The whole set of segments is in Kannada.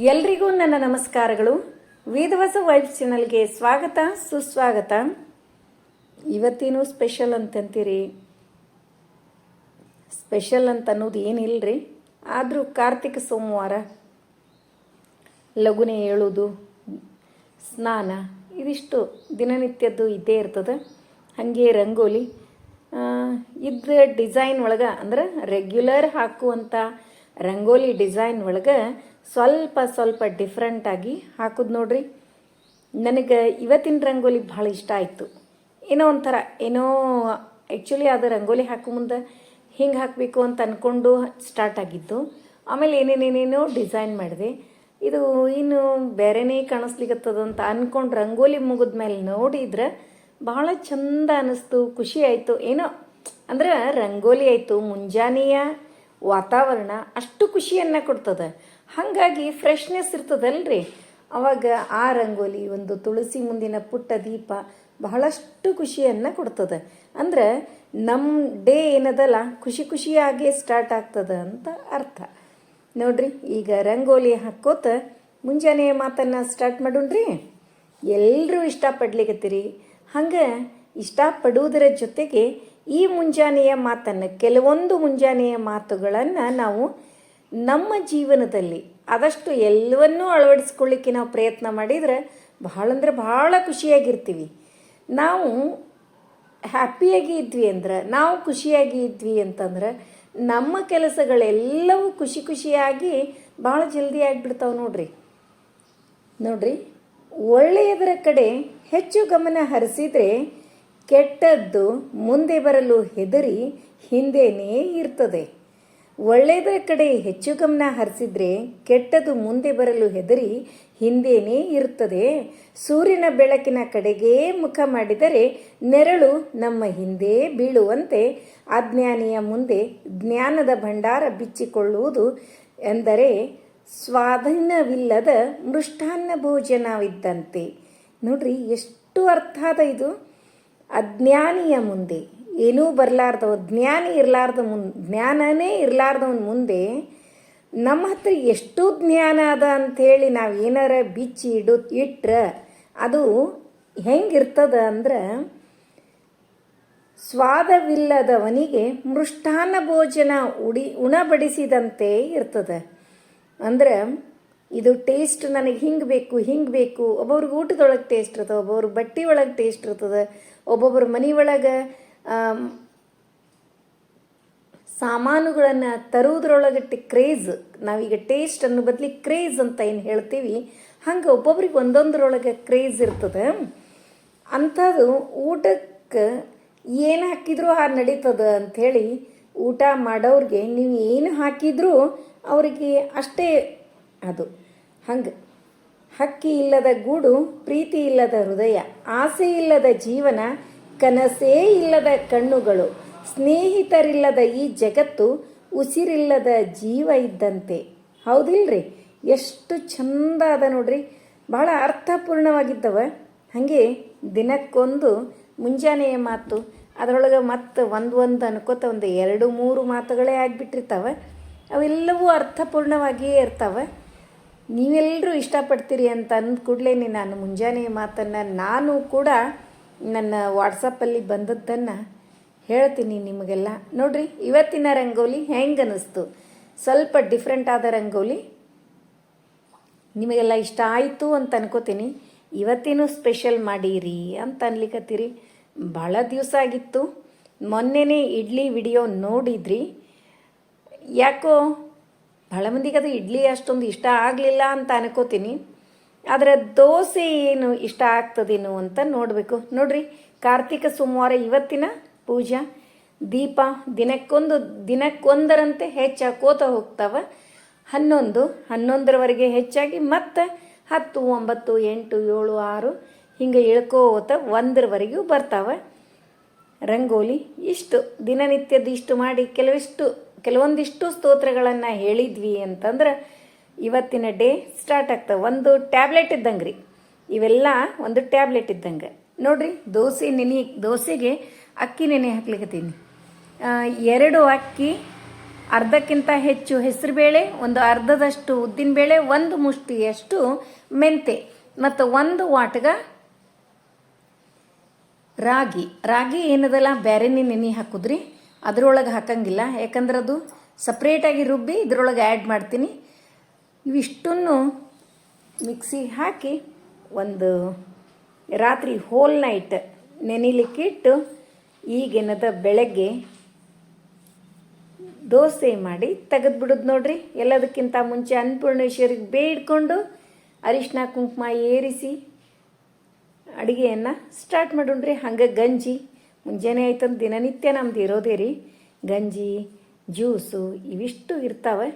ಎಲ್ರಿಗೂ ನನ್ನ ನಮಸ್ಕಾರಗಳು. ವೇದವಾಸ ವೈಬ್ ಚಾನಲ್ಗೆ ಸ್ವಾಗತ, ಸುಸ್ವಾಗತ. ಇವತ್ತೇನು ಸ್ಪೆಷಲ್ ಅಂತಂತೀರಿ? ಸ್ಪೆಷಲ್ ಅಂತ ಅನ್ನೋದು ಏನಿಲ್ಲರಿ ಆದರೂ ಕಾರ್ತಿಕ ಸೋಮವಾರ ಲಘುನೆ ಏಳೋದು ಸ್ನಾನ, ಇದಿಷ್ಟು ದಿನನಿತ್ಯದ್ದು ಇದ್ದೇ ಇರ್ತದೆ. ಹಾಗೆ ರಂಗೋಲಿ ಇದ್ದ ಡಿಸೈನ್ ಒಳಗೆ ಅಂದ್ರೆ ರೆಗ್ಯುಲರ್ ಹಾಕುವಂಥ ರಂಗೋಲಿ ಡಿಸೈನ್ ಒಳಗೆ ಸ್ವಲ್ಪ ಸ್ವಲ್ಪ ಡಿಫ್ರೆಂಟಾಗಿ ಹಾಕೋದು ನೋಡ್ರಿ. ನನಗೆ ಇವತ್ತಿನ ರಂಗೋಲಿ ಭಾಳ ಇಷ್ಟ ಆಯಿತು. ಏನೋ ಒಂಥರ, ಏನೋ ಆ್ಯಕ್ಚುಲಿ ಅದು ರಂಗೋಲಿ ಹಾಕೋ ಮುಂದೆ ಹಿಂಗೆ ಹಾಕಬೇಕು ಅಂತ ಅಂದ್ಕೊಂಡು ಸ್ಟಾರ್ಟ್ ಆಗಿತ್ತು. ಆಮೇಲೆ ಏನೇನೇನೇನೋ ಡಿಸೈನ್ ಮಾಡಿದೆ. ಇದು ಇನ್ನು ಬೇರೆನೇ ಕಾಣಿಸ್ಲಿಕ್ಕತ್ತದ ಅಂತ ಅಂದ್ಕೊಂಡು ರಂಗೋಲಿ ಮುಗಿದ ಮೇಲೆ ನೋಡಿದ್ರೆ ಭಾಳ ಚಂದ ಅನ್ನಿಸ್ತು ಖುಷಿ ಆಯಿತು. ಏನೋ ಅಂದ್ರೆ ರಂಗೋಲಿ ಆಯಿತು, ಮುಂಜಾನೆಯ ವಾತಾವರಣ ಅಷ್ಟು ಖುಷಿಯನ್ನು ಕೊಡ್ತದೆ. ಹಾಗಾಗಿ ಫ್ರೆಶ್ನೆಸ್ ಇರ್ತದಲ್ರಿ. ಅವಾಗ ಆ ರಂಗೋಲಿ, ಒಂದು ತುಳಸಿ ಮುಂದಿನ ಪುಟ್ಟ ದೀಪ ಬಹಳಷ್ಟು ಖುಷಿಯನ್ನು ಕೊಡ್ತದೆ. ಅಂದ್ರೆ ನಮ್ಮ ಡೇ ಏನದಲ್ಲ, ಖುಷಿ ಖುಷಿಯಾಗಿ ಸ್ಟಾರ್ಟ್ ಆಗ್ತದೆ ಅಂತ ಅರ್ಥ. ನೋಡ್ರಿ, ಈಗ ರಂಗೋಲಿ ಹಾಕೋತ ಮುಂಜಾನೆ ಮಾತನ್ನು ಸ್ಟಾರ್ಟ್ ಮಾಡೋಣ್ರಿ. ಎಲ್ಲರೂ ಇಷ್ಟಪಡ್ಲಿಕತ್ತೀರಿ. ಹಂಗೆ ಇಷ್ಟಪಡುವುದರ ಜೊತೆಗೆ ಈ ಮುಂಜಾನೆಯ ಮಾತನ್ನು, ಕೆಲವೊಂದು ಮುಂಜಾನೆಯ ಮಾತುಗಳನ್ನು ನಾವು ನಮ್ಮ ಜೀವನದಲ್ಲಿ ಆದಷ್ಟು ಎಲ್ಲವನ್ನೂ ಅಳವಡಿಸ್ಕೊಳ್ಳಿಕ್ಕೆ ನಾವು ಪ್ರಯತ್ನ ಮಾಡಿದರೆ ಭಾಳ ಅಂದರೆ ಭಾಳ ಖುಷಿಯಾಗಿರ್ತೀವಿ. ನಾವು ಹ್ಯಾಪಿಯಾಗಿ ಇದ್ವಿ ಅಂದ್ರೆ, ನಾವು ಖುಷಿಯಾಗಿ ಇದ್ವಿ ಅಂತಂದ್ರೆ ನಮ್ಮ ಕೆಲಸಗಳೆಲ್ಲವೂ ಖುಷಿ ಖುಷಿಯಾಗಿ ಭಾಳ ಜಲ್ದಿ ಆಗಿಬಿಡ್ತಾವೆ ನೋಡ್ರಿ. ನೋಡ್ರಿ, ಒಳ್ಳೆಯದರ ಕಡೆ ಹೆಚ್ಚು ಗಮನ ಹರಿಸಿದ್ರೆ ಕೆಟ್ಟದ್ದು ಮುಂದೆ ಬರಲು ಹೆದರಿ ಹಿಂದೆನೇ ಇರ್ತದೆ. ಒಳ್ಳೆಯದರ ಕಡೆ ಹೆಚ್ಚು ಗಮನ ಹರಿಸಿದ್ರೆ ಕೆಟ್ಟದ್ದು ಮುಂದೆ ಬರಲು ಹೆದರಿ ಹಿಂದೆನೇ ಇರುತ್ತದೆ ಸೂರ್ಯನ ಬೆಳಕಿನ ಕಡೆಗೇ ಮುಖ ಮಾಡಿದರೆ ನೆರಳು ನಮ್ಮ ಹಿಂದೆ ಬೀಳುವಂತೆ, ಅಜ್ಞಾನಿಯ ಮುಂದೆ ಜ್ಞಾನದ ಭಂಡಾರ ಬಿಚ್ಚಿಕೊಳ್ಳುವುದು ಎಂದರೆ ಸ್ವಾಧೀನವಿಲ್ಲದ ಮೃಷ್ಟಾನ್ನ ಭೋಜನವಿದ್ದಂತೆ. ನೋಡ್ರಿ, ಎಷ್ಟು ಅರ್ಥ ಇದು. ಅಜ್ಞಾನಿಯ ಮುಂದೆ, ಏನೂ ಬರಲಾರ್ದವ, ಜ್ಞಾನಿ ಇರಲಾರ್ದ ಮುನ್, ಜ್ಞಾನನೇ ಇರಲಾರ್ದವನ ಮುಂದೆ ನಮ್ಮ ಹತ್ರ ಎಷ್ಟು ಜ್ಞಾನ ಅದ ಅಂಥೇಳಿ ನಾವು ಏನಾರ ಬಿಚ್ಚಿ ಇಡು, ಇಟ್ರೆ ಅದು ಹೆಂಗಿರ್ತದ ಅಂದ್ರೆ ಸ್ವಾದವಿಲ್ಲದವನಿಗೆ ಮೃಷ್ಟಾನ್ನ ಭೋಜನ ಉಡಿ, ಉಣಬಡಿಸಿದಂತೆ ಇರ್ತದೆ. ಅಂದ್ರೆ ಇದು ಟೇಸ್ಟ್ ನನಗೆ ಹಿಂಗೆ ಬೇಕು ಹಿಂಗೆ ಬೇಕು ಒಬ್ಬೊಬ್ರಿಗೆ ಊಟದೊಳಗೆ ಟೇಸ್ಟ್ ಇರ್ತದೆ ಒಬ್ಬೊಬ್ರಿಗೆ ಬಟ್ಟೆ ಒಳಗೆ ಟೇಸ್ಟ್ ಇರ್ತದೆ ಒಬ್ಬೊಬ್ಬರ ಒಳಗೆ ಸಾಮಾನುಗಳನ್ನು ತರುವುದ್ರೊಳಗೆ ಕ್ರೇಜ್, ನಾವೀಗ ಟೇಸ್ಟ್ ಅನ್ನೋ ಬದಲಿ ಕ್ರೇಜ್ ಅಂತ ಏನು ಹೇಳ್ತೀವಿ, ಹಂಗೆ ಒಬ್ಬೊಬ್ರಿಗೆ ಒಂದೊಂದರೊಳಗೆ ಕ್ರೇಜ್ ಇರ್ತದೆ. ಅಂಥದ್ದು ಊಟಕ್ಕೆ ಏನು ಹಾಕಿದ್ರೂ ಆ ನಡೀತದ ಅಂಥೇಳಿ ಊಟ ಮಾಡೋರಿಗೆ ನೀವು ಏನು ಹಾಕಿದರೂ ಅವರಿಗೆ ಅಷ್ಟೇ ಅದು. ಹಂಗೆ ಹಕ್ಕಿ ಇಲ್ಲದ ಗೂಡು ಪ್ರೀತಿ ಇಲ್ಲದ ಹೃದಯ ಆಸೆ ಇಲ್ಲದ ಜೀವನ ಕನಸೇ ಇಲ್ಲದ ಕಣ್ಣುಗಳು, ಸ್ನೇಹಿತರಿಲ್ಲದ ಈ ಜಗತ್ತು, ಉಸಿರಿಲ್ಲದ ಜೀವ ಇದ್ದಂತೆ. ಹೌದಿಲ್ರಿ? ಎಷ್ಟು ಚಂದ ಅದ ನೋಡ್ರಿ. ಬಹಳ ಅರ್ಥಪೂರ್ಣವಾಗಿದ್ದವ. ಹಾಗೆ ದಿನಕ್ಕೊಂದು ಮುಂಜಾನೆಯ ಮಾತು, ಅದರೊಳಗೆ ಮತ್ತೆ ಒಂದು ಒಂದು ಅನ್ಕೋತ ಒಂದು ಎರಡು ಮೂರು ಮಾತುಗಳೇ ಆಗಿಬಿಟ್ಟಿರ್ತಾವೆ. ಅವೆಲ್ಲವೂ ಅರ್ಥಪೂರ್ಣವಾಗಿಯೇ ಇರ್ತಾವೆ. ನೀವೆಲ್ಲರೂ ಇಷ್ಟಪಡ್ತೀರಿ ಅಂತ ಅಂದ ಕೂಡಲೇ ನಾನು ಮುಂಜಾನೆ ಮಾತನ್ನು ನಾನು ಕೂಡ ನನ್ನ ವಾಟ್ಸಪ್ಪಲ್ಲಿ ಬಂದದ್ದನ್ನು ಹೇಳ್ತೀನಿ ನಿಮಗೆಲ್ಲ. ನೋಡ್ರಿ, ಇವತ್ತಿನ ರಂಗೋಲಿ ಹೆಂಗೆ ಅನ್ನಿಸ್ತು ಸ್ವಲ್ಪ ಡಿಫ್ರೆಂಟ್ ಆದ ರಂಗೋಲಿ. ನಿಮಗೆಲ್ಲ ಇಷ್ಟ ಆಯಿತು ಅಂತ ಅನ್ಕೋತೀನಿ. ಇವತ್ತಿನೂ ಸ್ಪೆಷಲ್ ಮಾಡೀರಿ ಅಂತ ಅನ್ಲಿಕತ್ತೀರಿ. ಭಾಳ ದಿವಸ ಆಗಿತ್ತು. ಮೊನ್ನೆನೇ ಇಡ್ಲಿ ವಿಡಿಯೋ ನೋಡಿದ್ರಿ. ಯಾಕೋ ಭಾಳ ಮಂದಿಗೆ ಅದು ಇಡ್ಲಿ ಅಷ್ಟೊಂದು ಇಷ್ಟ ಆಗಲಿಲ್ಲ ಅಂತ ಅನ್ಕೋತೀನಿ. ಆದರೆ ದೋಸೆ ಏನು ಇಷ್ಟ ಆಗ್ತದೇನೋ ಅಂತ ನೋಡಬೇಕು. ನೋಡ್ರಿ, ಕಾರ್ತಿಕ ಸೋಮವಾರ ಇವತ್ತಿನ ಪೂಜಾ. ದೀಪ ದಿನಕ್ಕೊಂದು, ದಿನಕ್ಕೊಂದರಂತೆ ಹೆಚ್ಚಾಕೋತ ಹೋಗ್ತಾವ. ಹನ್ನೊಂದು, ಹನ್ನೊಂದರವರೆಗೆ ಹೆಚ್ಚಾಗಿ ಮತ್ತೆ ಹತ್ತು, ಒಂಬತ್ತು, ಎಂಟು, ಏಳು, ಆರು ಹಿಂಗೆ ಇಳ್ಕೋತ ಒಂದರವರೆಗೂ ಬರ್ತಾವೆ. ರಂಗೋಲಿ ಇಷ್ಟು ದಿನನಿತ್ಯದ ಇಷ್ಟು ಮಾಡಿ ಕೆಲವಿಷ್ಟು ಕೆಲವೊಂದಿಷ್ಟು ಸ್ತೋತ್ರಗಳನ್ನು ಹೇಳಿದ್ವಿ ಅಂತಂದ್ರೆ ಇವತ್ತಿನ ಡೇ ಸ್ಟಾರ್ಟ್ ಆಗ್ತವೆ. ಒಂದು ಟ್ಯಾಬ್ಲೆಟ್ ಇದ್ದಂಗೆ ರೀ ಇವೆಲ್ಲ ಒಂದು ಟ್ಯಾಬ್ಲೆಟ್ ಇದ್ದಂಗೆ. ನೋಡ್ರಿ ದೋಸೆ ನೆನೆ ದೋಸೆಗೆ ಅಕ್ಕಿ ನೆನೆ ಹಾಕ್ಲಿಕತ್ತೀನಿ. ಆ, ಎರಡು ಅಕ್ಕಿ ಅರ್ಧಕ್ಕಿಂತ ಹೆಚ್ಚು ಹೆಸರುಬೇಳೆ ಒಂದು ಅರ್ಧದಷ್ಟು ಉದ್ದಿನಬೇಳೆ ಒಂದು ಮುಷ್ಟಿಯಷ್ಟು ಮೆಂತೆ ಮತ್ತು ಒಂದು ವಾಟಗ ರಾಗಿ. ರಾಗಿ ಏನದಲ್ಲ ಬ್ಯಾರೆನೇ ನೆನೆ ಹಾಕುದ್ರಿ. ಅದ್ರೊಳಗೆ ಹಾಕಂಗಿಲ್ಲ. ಯಾಕಂದ್ರೆ ಅದು ಸಪ್ರೇಟಾಗಿ ರುಬ್ಬಿ ಇದರೊಳಗೆ ಆ್ಯಡ್ ಮಾಡ್ತೀನಿ. ಇವಿಷ್ಟನ್ನು ಮಿಕ್ಸಿ ಹಾಕಿ ಒಂದು ರಾತ್ರಿ ಹೋಲ್ ನೈಟ್ ನೆನಿಲಿಕ್ಕಿಟ್ಟು ಈಗೇನದ ಬೆಳಗ್ಗೆ ದೋಸೆ ಮಾಡಿ ತೆಗೆದ್ಬಿಡೋದು ನೋಡ್ರಿ. ಎಲ್ಲದಕ್ಕಿಂತ ಮುಂಚೆ ಅನ್ನಪೂರ್ಣೇಶ್ವರಿಗೆ ಬೇಡ್ಕೊಂಡು ಅರಿಶಿನ ಕುಂಕುಮ ಏರಿಸಿ ಅಡುಗೆಯನ್ನು ಸ್ಟಾರ್ಟ್ ಮಾಡೋಣ್ರಿ. ಹಂಗೆ ಗಂಜಿ ಮುಂಜಾನೆ ಆಯ್ತಂದು ದಿನನಿತ್ಯ ನಮ್ದು ಇರೋದೇ ರೀ. ಗಂಜಿ, ಜ್ಯೂಸು ಇವಿಷ್ಟು ಇರ್ತಾವೆ.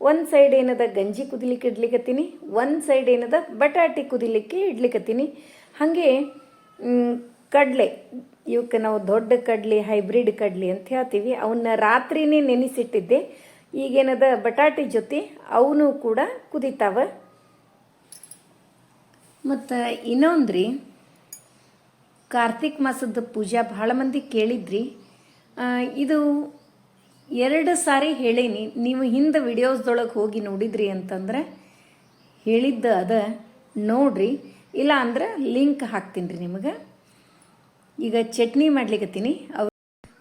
ಒಂದು ಸೈಡ್ ಏನದ ಗಂಜಿ ಕುದಿಲಿಕ್ಕೆ ಇಡ್ಲಿಕ್ಕತ್ತೀನಿ ಒಂದು ಸೈಡ್ ಏನದ ಬಟಾಟಿ ಕುದಿಲಿಕ್ಕೆ ಇಡ್ಲಿಕ್ಕತ್ತೀನಿ ಹಾಗೆ ಕಡಲೆ ಇವಕ್ಕೆ ನಾವು ದೊಡ್ಡ ಕಡಲೆ, ಹೈಬ್ರಿಡ್ ಕಡಲೆ ಅಂತ ಹೇಳ್ತೀವಿ. ಅವನ್ನ ರಾತ್ರಿನೇ ನೆನೆಸಿಟ್ಟಿದ್ದೆ. ಈಗೇನದ ಬಟಾಟಿ ಜೊತೆ ಅವನು ಕೂಡ ಕುದಿತಾವ. ಮತ್ತು ಇನ್ನೊಂದ್ರಿ ಕಾರ್ತಿಕ್ ಮಾಸದ ಪೂಜಾ ಭಾಳ ಮಂದಿ ಕೇಳಿದ್ರಿ. ಇದು ಎರಡು ಸಾರಿ ಹೇಳೀನಿ. ನೀವು ಹಿಂದೆ ವಿಡಿಯೋಸ್ದೊಳಗೆ ಹೋಗಿ ನೋಡಿದ್ರಿ ಅಂತಂದ್ರೆ ಹೇಳಿದ್ದ ಅದ, ನೋಡ್ರಿ. ಇಲ್ಲ ಅಂದ್ರೆ ಲಿಂಕ್ ಹಾಕ್ತೀನಿ ರೀ ನಿಮಗೆ. ಈಗ ಚಟ್ನಿ ಮಾಡ್ಲಿಕ್ಕತ್ತೀನಿ ಅವ್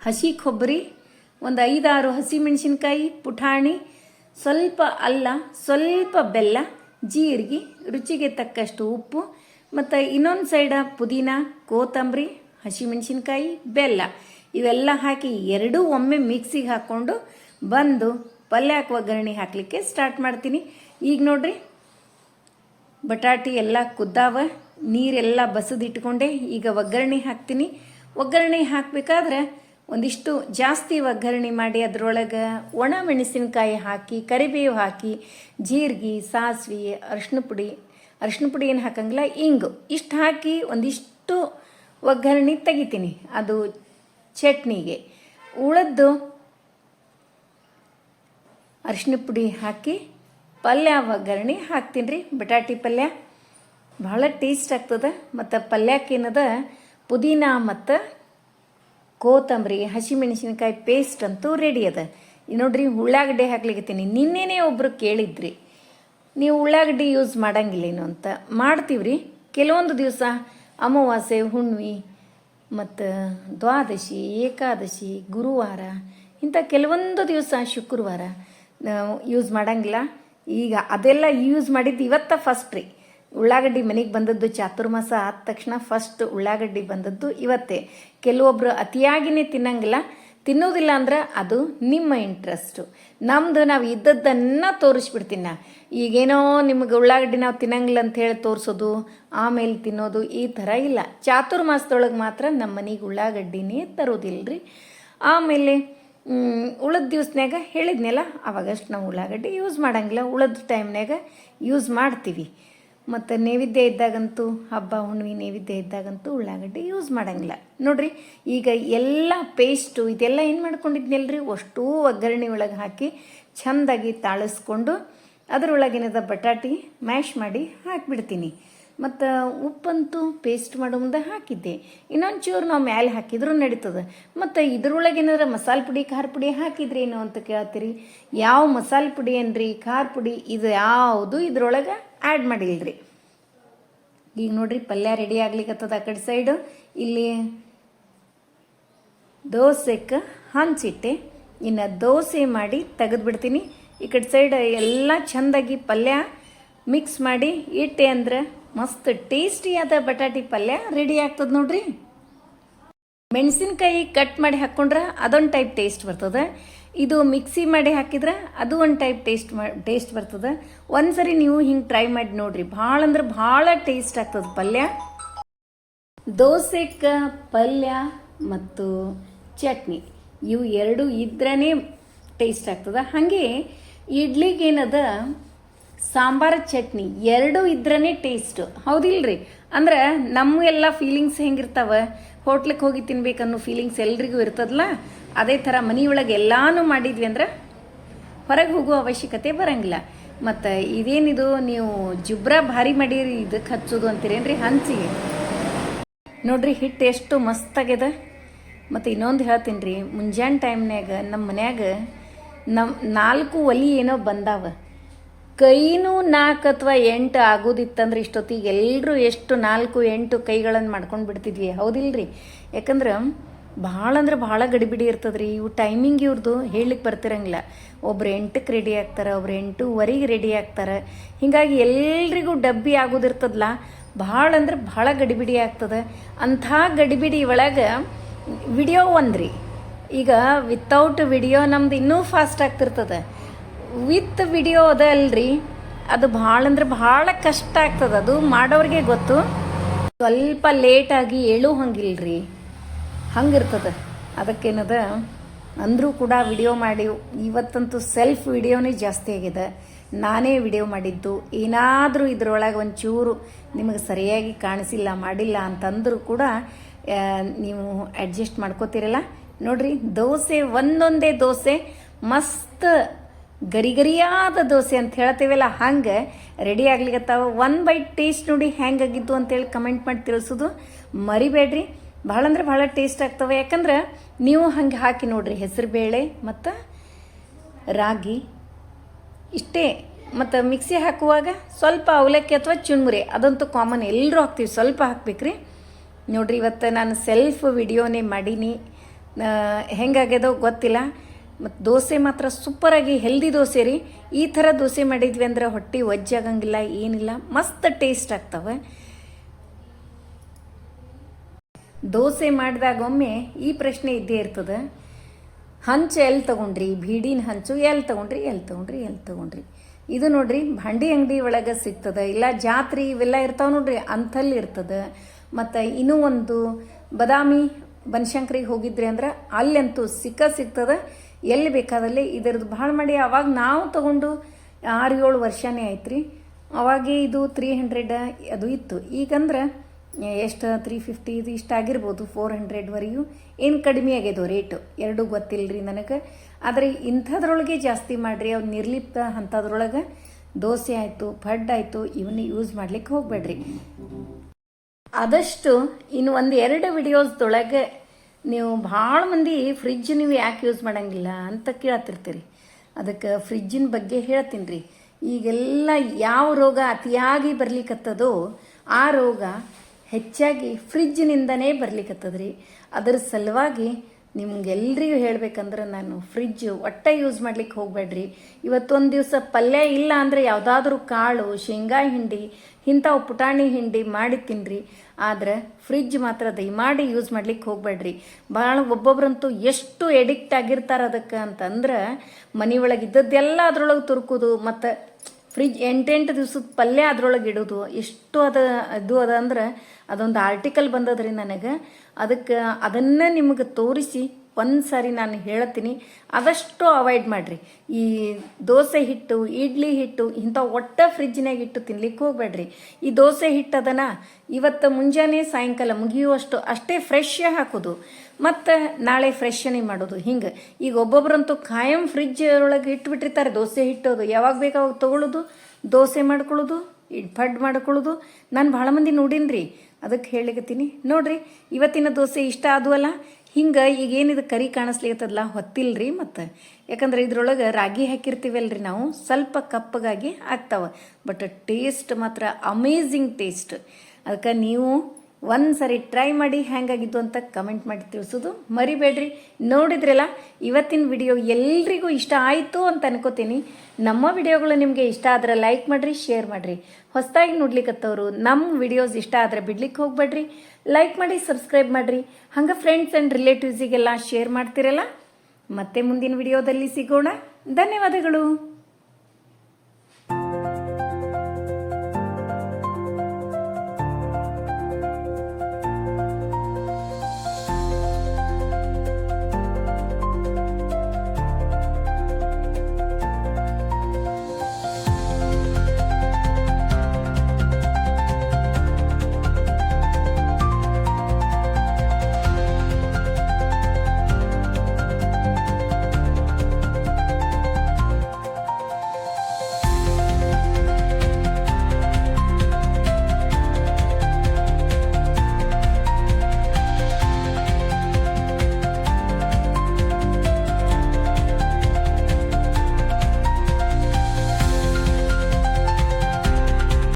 ಹಸಿ ಕೊಬ್ಬರಿ, ಒಂದು ಐದಾರು ಹಸಿ ಮೆಣಸಿನ್ಕಾಯಿ, ಪುಟಾಣಿ, ಸ್ವಲ್ಪ ಅಲ್ಲ, ಸ್ವಲ್ಪ ಬೆಲ್ಲ, ಜೀರಿಗೆ, ರುಚಿಗೆ ತಕ್ಕಷ್ಟು ಉಪ್ಪು ಮತ್ತು ಇನ್ನೊಂದು ಸೈಡ ಪುದೀನ ಕೋತಂಬರಿ ಹಸಿಮೆಣಸಿನ್ಕಾಯಿ, ಬೆಲ್ಲ. ಇವೆಲ್ಲ ಹಾಕಿ ಎರಡೂ ಒಮ್ಮೆ ಮಿಕ್ಸಿಗೆ ಹಾಕ್ಕೊಂಡು ಬಂದು ಪಲ್ಯಕ್ಕೆ ಒಗ್ಗರಣೆ ಹಾಕಲಿಕ್ಕೆ ಸ್ಟಾರ್ಟ್ ಮಾಡ್ತೀನಿ. ಈಗ ನೋಡ್ರಿ, ಬಟಾಟಿ ಎಲ್ಲ ಕುದ್ದಾವ, ನೀರೆಲ್ಲ ಬಸದಿಟ್ಕೊಂಡೆ, ಈಗ ಒಗ್ಗರಣೆ ಹಾಕ್ತೀನಿ. ಒಗ್ಗರಣೆ ಹಾಕಬೇಕಾದ್ರೆ ಒಂದಿಷ್ಟು ಜಾಸ್ತಿ ಒಗ್ಗರಣೆ ಮಾಡಿ ಅದರೊಳಗೆ ಒಣ ಮೆಣಸಿನಕಾಯಿ ಹಾಕಿ, ಕರಿಬೇವು ಹಾಕಿ, ಜೀರಿಗೆ, ಸಾಸಿವೆ ಅರಿಶಿನ ಪುಡಿ ಅರಿಶಿನ ಪುಡಿ ಏನು ಹಾಕಂಗಿಲ್ಲ, ಇಂಗು. ಇಷ್ಟು ಹಾಕಿ ಒಂದಿಷ್ಟು ಒಗ್ಗರಣೆ ತೆಗಿತೀನಿ. ಅದು ಚಟ್ನಿಗೆ. ಉಳದ್ದು ಅರಿಶಿನ ಪುಡಿ ಹಾಕಿ ಪಲ್ಯ ಒಗ್ಗರಣೆ ಹಾಕ್ತೀನಿ ರೀ. ಬಟಾಟಿ ಪಲ್ಯ ಭಾಳ ಟೇಸ್ಟ್ ಆಗ್ತದೆ. ಮತ್ತು ಪಲ್ಯಕ್ಕೇನದ ಪುದೀನ ಮತ್ತು ಕೋತಂಬರಿ ಹಸಿಮೆಣಸಿನಕಾಯಿ ಪೇಸ್ಟ್ ಅಂತೂ ರೆಡಿ ಅದ. ನೋಡ್ರಿ, ಉಳ್ಳಾಗಡ್ಡೆ ಹಾಕ್ಲಿಕತ್ತೀನಿ. ನಿನ್ನೆನೇ ಒಬ್ಬರು ಕೇಳಿದ್ರಿ. ನೀವು ಉಳ್ಳಾಗಡ್ಡಿ ಯೂಸ್ ಮಾಡಂಗಿಲ್ಲೇನು ಅಂತ. ಮಾಡ್ತೀವ್ರಿ. ಕೆಲವೊಂದು ದಿವಸ ಅಮಾವಾಸ್ಯೆ ಹುಣ್ಣಿಮೆ ಮತ್ತು ದ್ವಾದಶಿ, ಏಕಾದಶಿ, ಗುರುವಾರ ಇಂಥ ಕೆಲವೊಂದು ದಿವಸ ಶುಕ್ರವಾರ ನಾವು ಯೂಸ್ ಮಾಡಂಗಿಲ್ಲ. ಈಗ ಅದೆಲ್ಲ ಯೂಸ್ ಮಾಡಿದ್ದು ಇವತ್ತ ಫಸ್ಟ್ ರೀ. ಉಳ್ಳಾಗಡ್ಡಿ ಮನೆಗೆ ಬಂದದ್ದು ಚಾತುರ್ಮಾಸ ಆದ ತಕ್ಷಣ ಫಸ್ಟ್ ಉಳ್ಳಾಗಡ್ಡಿ ಬಂದದ್ದು ಇವತ್ತೇ. ಕೆಲವೊಬ್ಬರು ಅತಿಯಾಗಿನೇ ತಿನ್ನಂಗಿಲ್ಲ. ತಿನ್ನೋದಿಲ್ಲ ಅಂದ್ರೆ ಅದು ನಿಮ್ಮ ಇಂಟ್ರೆಸ್ಟು ನಮ್ಮದು ನಾವು ಇದ್ದದ್ದನ್ನು ತೋರಿಸ್ಬಿಡ್ತೀನಿ. ಈಗೇನೋ ನಿಮಗೆ ಉಳ್ಳಾಗಡ್ಡಿ ನಾವು ತಿನ್ನಂಗಿಲ್ಲ ಅಂತ ಹೇಳಿ ತೋರಿಸೋದು, ಆಮೇಲೆ ತಿನ್ನೋದು ಈ ಥರ ಇಲ್ಲ. ಚಾತುರ್ಮಾಸದೊಳಗೆ ಮಾತ್ರ ನಮ್ಮ ಮನೆಗೆ ಉಳ್ಳಾಗಡ್ಡಿನೇ ತರೋದಿಲ್ಲ ರೀ ಆಮೇಲೆ ಉಳಿದ ದಿವ್ಸನ್ಯಾಗ ಹೇಳಿದ್ನಲ್ಲ, ಅವಾಗಷ್ಟು ನಾವು ಉಳ್ಳಾಗಡ್ಡಿ ಯೂಸ್ ಮಾಡಂಗಿಲ್ಲ. ಉಳಿದ ಟೈಮ್ನಾಗ ಯೂಸ್ ಮಾಡ್ತೀವಿ. ಮತ್ತು ನೈವೇದ್ಯ ಇದ್ದಾಗಂತೂ ಹಬ್ಬ, ಹುಣ್ಣಿಮೆ ನೈವೇದ್ಯ ಇದ್ದಾಗಂತೂ ಉಳ್ಳಾಗಡ್ಡೆ ಯೂಸ್ ಮಾಡೋಂಗಿಲ್ಲ. ನೋಡ್ರಿ, ಈಗ ಎಲ್ಲ ಪೇಸ್ಟು ಇದೆಲ್ಲ ಏನು ಮಾಡ್ಕೊಂಡಿದ್ನಲ್ರಿ? ಅಷ್ಟೂ ಒಗ್ಗರಣೆ ಒಳಗೆ ಹಾಕಿ ಚೆಂದಾಗಿ ತಾಳಿಸ್ಕೊಂಡು ಅದರೊಳಗೇನದ ಬಟಾಟಿ ಮ್ಯಾಶ್ ಮಾಡಿ ಹಾಕಿಬಿಡ್ತೀನಿ. ಮತ್ತು ಉಪ್ಪಂತೂ ಪೇಸ್ಟ್ ಮಾಡೋ ಮುಂದೆ ಹಾಕಿದ್ದೆ. ಇನ್ನೊಂದು ಚೂರು ನಾವು ಮ್ಯಾಲೆ ಹಾಕಿದ್ರೂ ನಡೀತದೆ. ಮತ್ತು ಇದ್ರೊಳಗೆ ಏನಾರ ಮಸಾಲೆ ಪುಡಿ, ಖಾರ ಪುಡಿ ಹಾಕಿದ್ರೇನು ಅಂತ ಕೇಳ್ತೀರಿ? ಯಾವ ಮಸಾಲೆ ಪುಡಿ ಏನ್ರಿ? ಖಾರ ಪುಡಿ ಇದು ಯಾವುದು ಇದ್ರೊಳಗೆ? ಆ್ಯಡ್ ಮಾಡಿಲ್ರಿ. ಈಗ ನೋಡ್ರಿ, ಪಲ್ಯ ರೆಡಿ ಆಗ್ಲಿಕ್ಕತ್ತದ ಆ ಕಡೆ ಸೈಡು ಇಲ್ಲಿ ದೋಸೆಕ್ಕೆ ಹಂಚಿಟ್ಟೆ ಇನ್ನು ದೋಸೆ ಮಾಡಿ ತೆಗೆದ್ಬಿಡ್ತೀನಿ ಈ ಕಡೆ ಸೈಡ್ ಎಲ್ಲ ಚೆಂದಾಗಿ ಪಲ್ಯ ಮಿಕ್ಸ್ ಮಾಡಿ ಇಟ್ಟೆ ಅಂದ್ರೆ ಮಸ್ತ್ ಟೇಸ್ಟಿಯಾದ ಬಟಾಟಿ ಪಲ್ಯ ರೆಡಿ ಆಗ್ತದೆ ನೋಡ್ರಿ. ಮೆಣಸಿನ್ಕಾಯಿ ಕಟ್ ಮಾಡಿ ಹಾಕ್ಕೊಂಡ್ರೆ ಅದೊಂದು ಟೈಪ್ ಟೇಸ್ಟ್ ಬರ್ತದೆ. ಇದು ಮಿಕ್ಸಿ ಮಾಡಿ ಹಾಕಿದ್ರೆ ಅದು ಒಂದು ಟೈಪ್ ಟೇಸ್ಟ್ ಮಾ ಟೇಸ್ಟ್ ಬರ್ತದೆ. ಒಂದ್ಸರಿ ನೀವು ಹಿಂಗೆ ಟ್ರೈ ಮಾಡಿ ನೋಡ್ರಿ. ಭಾಳ ಅಂದ್ರೆ ಭಾಳ ಟೇಸ್ಟ್ ಆಗ್ತದೆ ಪಲ್ಯ. ದೋಸೆಕ್ಕ ಪಲ್ಯ ಮತ್ತು ಚಟ್ನಿ ಇವು ಎರಡು ಇದ್ರೇ ಟೇಸ್ಟ್ ಆಗ್ತದೆ. ಹಾಗೆ ಇಡ್ಲಿಗೇನದ ಸಾಂಬಾರ, ಚಟ್ನಿ ಎರಡು ಇದ್ರೇ ಟೇಸ್ಟ್ ಹೌದಿಲ್ರಿ? ಅಂದ್ರೆ ನಮ್ಮ ಎಲ್ಲ ಫೀಲಿಂಗ್ಸ್ ಹೆಂಗಿರ್ತಾವ? ಹೋಟ್ಲಿಗೆ ಹೋಗಿ ತಿನ್ಬೇಕನ್ನೋ ಫೀಲಿಂಗ್ಸ್ ಎಲ್ರಿಗೂ ಇರ್ತದಲ್ಲ ಅದೇ ಥರ ಮನೆಯೊಳಗೆ ಎಲ್ಲಾನು ಮಾಡಿದ್ವಿ ಅಂದ್ರೆ ಹೊರಗೆ ಹೋಗುವ ಅವಶ್ಯಕತೆ ಬರಂಗಿಲ್ಲ. ಮತ್ತು ಇದೇನಿದು, ನೀವು ಜುಬ್ರ ಭಾರಿ ಮಾಡೀರಿ ಇದಕ್ಕೆ ಹಚ್ಚೋದು ಅಂತೀರೇನ್ರಿ ಹಂಚಿಗೆ ನೋಡ್ರಿ ಹಿಟ್ಟು ಎಷ್ಟು ಮಸ್ತಾಗ್ಯದ ಮತ್ತು ಇನ್ನೊಂದು ಹೇಳ್ತೀನಿ ರೀ ಮುಂಜಾನೆ ಟೈಮ್ನ್ಯಾಗ ನಮ್ಮ ಮನ್ಯಾಗ ನಮ್ಮ ನಾಲ್ಕು ಒಲಿ ಏನೋ ಬಂದಾವ. ಕೈನೂ ನಾಲ್ಕು ಅಥವಾ ಎಂಟು ಆಗೋದಿತ್ತಂದ್ರೆ ಇಷ್ಟೊತ್ತಿಗೆ ಎಲ್ಲರೂ ಎಷ್ಟು ನಾಲ್ಕು ಎಂಟು ಕೈಗಳನ್ನು ಮಾಡ್ಕೊಂಡು ಬಿಡ್ತಿದ್ವಿ. ಹೌದಿಲ್ರಿ? ಯಾಕಂದ್ರೆ ಭಾಳ ಅಂದ್ರೆ ಭಾಳ ಗಡಿಬಿಡಿ ಇರ್ತದ್ರಿ. ಇವು ಟೈಮಿಂಗ್ ಇವ್ರದ್ದು ಹೇಳಲಿಕ್ಕೆ ಬರ್ತಿರಂಗಿಲ್ಲ. ಒಬ್ರು ಎಂಟಕ್ಕೆ ರೆಡಿ ಆಗ್ತಾರೆ, ಒಬ್ರು ಎಂಟೂವರೆಗೆ ರೆಡಿ ಆಗ್ತಾರೆ. ಹೀಗಾಗಿ ಎಲ್ರಿಗೂ ಡಬ್ಬಿ ಆಗೋದಿರ್ತದಲ್ಲ ಭಾಳ ಅಂದ್ರೆ ಭಾಳ ಗಡಿಬಿಡಿ ಆಗ್ತದೆ. ಅಂಥ ಗಡಿಬಿಡಿ ಒಳಗೆ ವಿಡಿಯೋ ಒಂದ್ರಿ ಈಗ ವಿತೌಟ್ ವಿಡಿಯೋ ನಮ್ದು ಇನ್ನೂ ಫಾಸ್ಟ್ ಆಗ್ತಿರ್ತದೆ. ವಿತ್ ವಿಡಿಯೋ ಅದ ಅಲ್ರಿ. ಅದು ಭಾಳ ಅಂದ್ರೆ ಭಾಳ ಕಷ್ಟ ಆಗ್ತದೆ. ಅದು ಮಾಡೋರಿಗೆ ಗೊತ್ತು. ಸ್ವಲ್ಪ ಲೇಟಾಗಿ ಏಳು ಹಂಗಿಲ್ರಿ ಹಂಗಿರ್ತದೆ. ಅದಕ್ಕೇನದ? ಅಂದರೂ ಕೂಡ ವಿಡಿಯೋ ಮಾಡಿ, ಇವತ್ತಂತೂ ಸೆಲ್ಫ್ ವಿಡಿಯೋನೇ ಜಾಸ್ತಿ ಆಗಿದೆ. ನಾನೇ ವಿಡಿಯೋ ಮಾಡಿದ್ದು. ಏನಾದರೂ ಇದರೊಳಗೆ ಒಂಚೂರು ನಿಮಗೆ ಸರಿಯಾಗಿ ಕಾಣಿಸಿಲ್ಲ, ಮಾಡಿಲ್ಲ ಅಂತಂದರೂ ಕೂಡ ನೀವು ಅಡ್ಜಸ್ಟ್ ಮಾಡ್ಕೋತೀರಲ್ಲ? ನೋಡ್ರಿ, ದೋಸೆ, ಒಂದೊಂದೇ ದೋಸೆ, ಮಸ್ತ್ ಗರಿ ಗರಿಯಾದ ದೋಸೆ ಅಂತ ಹೇಳ್ತೀವಲ್ಲ, ಹಂಗೆ ರೆಡಿ ಆಗ್ಲಿಕತ್ತಾವ. ಒನ್ ಬೈ ಟೇಸ್ಟ್ ನೋಡಿ ಹ್ಯಾಂಗಾಗಿದ್ದು ಅಂತೇಳಿ ಕಮೆಂಟ್ ಮಾಡಿ ತಿಳಿಸೋದು ಮರಿಬೇಡ್ರಿ. ಭಾಳ ಅಂದ್ರೆ ಭಾಳ ಟೇಸ್ಟ್ ಆಗ್ತವೆ. ಯಾಕಂದ್ರೆ ನೀವು ಹಂಗೆ ಹಾಕಿ ನೋಡ್ರಿ ಹೆಸರುಬೇಳೆ ಮತ್ತು ರಾಗಿ, ಇಷ್ಟೇ. ಮತ್ತು ಮಿಕ್ಸಿ ಹಾಕುವಾಗ ಸ್ವಲ್ಪ ಅವಲಕ್ಕಿ ಅಥವಾ ಚುಣ್ಮುರಿ, ಅದಂತೂ ಕಾಮನ್ ಎಲ್ಲರೂ ಹಾಕ್ತೀವಿ. ಸ್ವಲ್ಪ ಹಾಕ್ಬೇಕ್ರಿ. ನೋಡಿರಿ, ಇವತ್ತು ನಾನು ಸೆಲ್ಫ್ ವಿಡಿಯೋನೇ ಮಾಡೀನಿ. ಹೆಂಗಾಗ್ಯದೋ ಗೊತ್ತಿಲ್ಲ. ಮತ್ತು ದೋಸೆ ಮಾತ್ರ ಸೂಪರಾಗಿ ಹೆಲ್ದಿ ದೋಸೆ ರೀ. ಈ ಥರ ದೋಸೆ ಮಾಡಿದ್ವಿ ಅಂದ್ರೆ ಹೊಟ್ಟೆ ಒಜ್ಜಾಗಂಗಿಲ್ಲ, ಏನಿಲ್ಲ. ಮಸ್ತ್ ಟೇಸ್ಟ್ ಆಗ್ತವೆ. ದೋಸೆ ಮಾಡಿದಾಗ ಒಮ್ಮೆ ಈ ಪ್ರಶ್ನೆ ಇದ್ದೇ ಇರ್ತದೆ. ಹಂಚು ಎಲ್ಲಿ ತಗೊಂಡ್ರಿ? ಬೀಡಿನ ಹಂಚು ಎಲ್ಲಿ ತಗೊಂಡ್ರಿ? ಎಲ್ಲಿ ತಗೊಂಡ್ರಿ? ಎಲ್ಲಿ ತಗೊಂಡ್ರಿ? ಇದು ನೋಡ್ರಿ, ಭಾಂಡಿ ಅಂಗಡಿ ಒಳಗೆ ಸಿಗ್ತದೆ. ಇಲ್ಲ ಜಾತ್ರೆ ಇವೆಲ್ಲ ಇರ್ತಾವೆ ನೋಡ್ರಿ, ಅಂಥಲ್ಲಿ ಇರ್ತದೆ. ಮತ್ತು ಇನ್ನೂ ಒಂದು, ಬದಾಮಿ ಬನಶಂಕರಿಗೆ ಹೋಗಿದ್ರಿ ಅಂದ್ರೆ ಅಲ್ಲಂತೂ ಸಿಕ್ಕ ಸಿಗ್ತದೆ. ಎಲ್ಲಿ ಬೇಕಾದಲ್ಲಿ ಇದರದ್ದು ಭಾಳ ಮಾಡಿ ಅವಾಗ ನಾವು ತಗೊಂಡು ಆರು ಏಳು ವರ್ಷನೇ ಆಯ್ತು ರೀ ಅವಾಗೇ ಇದು ತ್ರೀ ಹಂಡ್ರೆಡ್ ಅದು ಇತ್ತು. ಈಗಂದ್ರೆ ಎಷ್ಟು? ತ್ರೀ ಫಿಫ್ಟಿ ಇದು ಇಷ್ಟ ಆಗಿರ್ಬೋದು ಫೋರ್ ಹಂಡ್ರೆಡ್ವರೆಗೂ ಏನು ಕಡಿಮೆ ಆಗ್ಯದೋ ರೇಟು ಎರಡೂ ಗೊತ್ತಿಲ್ಲ ರೀ ನನಗೆ. ಆದರೆ ಇಂಥದ್ರೊಳಗೆ ಜಾಸ್ತಿ ಮಾಡಿರಿ ಅವ್ರು ನಿರ್ಲಿಪ್ತ ಅಂಥದ್ರೊಳಗೆ. ದೋಸೆ ಆಯಿತು ಫಡ್ ಆಯಿತು ಇವನ್ನ ಯೂಸ್ ಮಾಡ್ಲಿಕ್ಕೆ ಹೋಗಬೇಡ್ರಿ. ಆದಷ್ಟು ಇನ್ನು ಒಂದು ಎರಡು ವಿಡಿಯೋಸ್ದೊಳಗೆ ನೀವು ಭಾಳ ಮಂದಿ ಫ್ರಿಜ್ ನೀವು ಯಾಕೆ ಯೂಸ್ ಮಾಡಂಗಿಲ್ಲ ಅಂತ ಕೇಳತ್ತಿರ್ತೀರಿ. ಅದಕ್ಕೆ ಫ್ರಿಜ್ಜಿನ ಬಗ್ಗೆ ಹೇಳ್ತೀನಿ ರೀ ಈಗೆಲ್ಲ ಯಾವ ರೋಗ ಅತಿಯಾಗಿ ಬರ್ಲಿಕ್ಕತ್ತದೋ ಆ ರೋಗ ಹೆಚ್ಚಾಗಿ ಫ್ರಿಜ್ನಿಂದನೇ ಬರ್ಲಿಕ್ಕತ್ತದ್ರಿ ಅದರ ಸಲುವಾಗಿ ನಿಮ್ಗೆಲ್ರಿಗೂ ಹೇಳ್ಬೇಕಂದ್ರೆ ನಾನು ಫ್ರಿಜ್ ಒಟ್ಟೆ ಯೂಸ್ ಮಾಡ್ಲಿಕ್ಕೆ ಹೋಗಬೇಡ್ರಿ. ಇವತ್ತೊಂದು ದಿವಸ ಪಲ್ಯ ಇಲ್ಲ ಅಂದರೆ ಯಾವುದಾದ್ರೂ ಕಾಳು, ಶೇಂಗಾ ಹಿಂಡಿ, ಇಂಥವು ಪುಟಾಣಿ ಹಿಂಡಿ ಮಾಡಿ ತಿನ್ರಿ. ಆದ್ರೆ ಫ್ರಿಜ್ ಮಾತ್ರ ದಯಮಾಡಿ ಯೂಸ್ ಮಾಡ್ಲಿಕ್ಕೆ ಹೋಗಬೇಡ್ರಿ. ಭಾಳ ಒಬ್ಬೊಬ್ರಂತೂ ಎಷ್ಟು ಎಡಿಕ್ಟ್ ಆಗಿರ್ತಾರೆ ಅದಕ್ಕೆ ಅಂತಂದ್ರೆ ಮನೆ ಒಳಗೆ ಇದ್ದದ್ದೆಲ್ಲ ಅದ್ರೊಳಗೆ ತುರ್ಕೋದು, ಮತ್ತು ಫ್ರಿಜ್ ಎಂಟೆಂಟು ದಿವ್ಸದ ಪಲ್ಯ ಅದ್ರೊಳಗೆ ಇಡೋದು. ಎಷ್ಟು ಅದ, ಇದು ಅದ ಅಂದ್ರೆ ಅದೊಂದು ಆರ್ಟಿಕಲ್ ಬಂದದ್ರಿ ನನಗೆ. ಅದಕ್ಕೆ ಅದನ್ನೇ ನಿಮಗೆ ತೋರಿಸಿ ಒಂದು ಸಾರಿ ನಾನು ಹೇಳ್ತೀನಿ. ಆದಷ್ಟು ಅವಾಯ್ಡ್ ಮಾಡಿರಿ. ಈ ದೋಸೆ ಹಿಟ್ಟು, ಇಡ್ಲಿ ಹಿಟ್ಟು, ಇಂಥ ಒಟ್ಟ ಫ್ರಿಜ್ನಾಗ ಇಟ್ಟು ತಿನ್ಲಿಕ್ಕೆ ಹೋಗ್ಬೇಡ್ರಿ. ಈ ದೋಸೆ ಹಿಟ್ಟು ಅದನ್ನ ಇವತ್ತು ಮುಂಜಾನೆ ಸಾಯಂಕಾಲ ಮುಗಿಯುವಷ್ಟು ಅಷ್ಟೇ ಫ್ರೆಶ್ ಹಾಕೋದು. ಮತ್ತು ನಾಳೆ ಫ್ರೆಶ್ನೇ ಮಾಡೋದು. ಹಿಂಗೆ, ಈಗ ಒಬ್ಬೊಬ್ರಂತೂ ಕಾಯಂ ಫ್ರಿಜ್ ಒಳಗೆ ಇಟ್ಬಿಟ್ಟಿರ್ತಾರೆ. ದೋಸೆ ಹಿಟ್ಟೋದು. ಯಾವಾಗ ಬೇಕು ಅವಾಗ ತೊಗೊಳ್ಳೋದು ದೋಸೆ ಮಾಡ್ಕೊಳ್ಳೋದು ಪಡ್ ಮಾಡ್ಕೊಳ್ಳೋದು. ನಾನು ಭಾಳ ಮಂದಿ ನೋಡೀನಿ ಅದಕ್ಕೆ ಹೇಳಿಕತ್ತೀನಿ ನೋಡಿರಿ, ಇವತ್ತಿನ ದೋಸೆ ಇಷ್ಟ ಅಲ್ಲ. ಹಿಂಗೆ, ಈಗ ಏನಿದು ಕರಿ ಕಾಣಿಸ್ಲಿಕ್ಕತ್ತದಲ್ಲ ಹೊತ್ತಿಲ್ರಿ ಮತ್ತು. ಯಾಕಂದ್ರೆ ಇದ್ರೊಳಗೆ ರಾಗಿ ಹಾಕಿರ್ತೀವಲ್ರಿ ನಾವು. ಸ್ವಲ್ಪ ಕಪ್ಪಗಾಗಿ ಆಗ್ತಾವೆ. ಬಟ್ ಟೇಸ್ಟ್ ಮಾತ್ರ ಅಮೇಝಿಂಗ್ ಟೇಸ್ಟ್. ಅದಕ್ಕೆ ನೀವು ಒಂದು ಸರಿ ಟ್ರೈ ಮಾಡಿ ಹ್ಯಾಂಗಾಗಿದ್ದು ಅಂತ ಕಮೆಂಟ್ ಮಾಡಿ ತಿಳಿಸೋದು ಮರಿಬೇಡ್ರಿ. ನೋಡಿದ್ರಲ್ಲ, ಇವತ್ತಿನ ವಿಡಿಯೋ ಎಲ್ರಿಗೂ ಇಷ್ಟ ಆಯಿತು ಅಂತ ಅನ್ಕೋತೀನಿ. ನಮ್ಮ ವಿಡಿಯೋಗಳು ನಿಮಗೆ ಇಷ್ಟ ಆದರೆ ಲೈಕ್ ಮಾಡಿರಿ ಶೇರ್ ಮಾಡಿರಿ. ಹೊಸದಾಗಿ ನೋಡ್ಲಿಕ್ಕತ್ತವರು ನಮ್ಮ ವಿಡಿಯೋಸ್ ಇಷ್ಟ ಆದರೆ ಬಿಡ್ಲಿಕ್ಕೆ ಹೋಗ್ಬೇಡ್ರಿ. ಲೈಕ್ ಮಾಡಿ ಸಬ್ಸ್ಕ್ರೈಬ್ ಮಾಡಿರಿ. ಹಂಗೆ ಫ್ರೆಂಡ್ಸ್ ಆ್ಯಂಡ್ ರಿಲೇಟಿವ್ಸಿಗೆಲ್ಲ ಶೇರ್ ಮಾಡ್ತಿರಲ್ಲ? ಮತ್ತೆ ಮುಂದಿನ ವಿಡಿಯೋದಲ್ಲಿ ಸಿಗೋಣ. ಧನ್ಯವಾದಗಳು.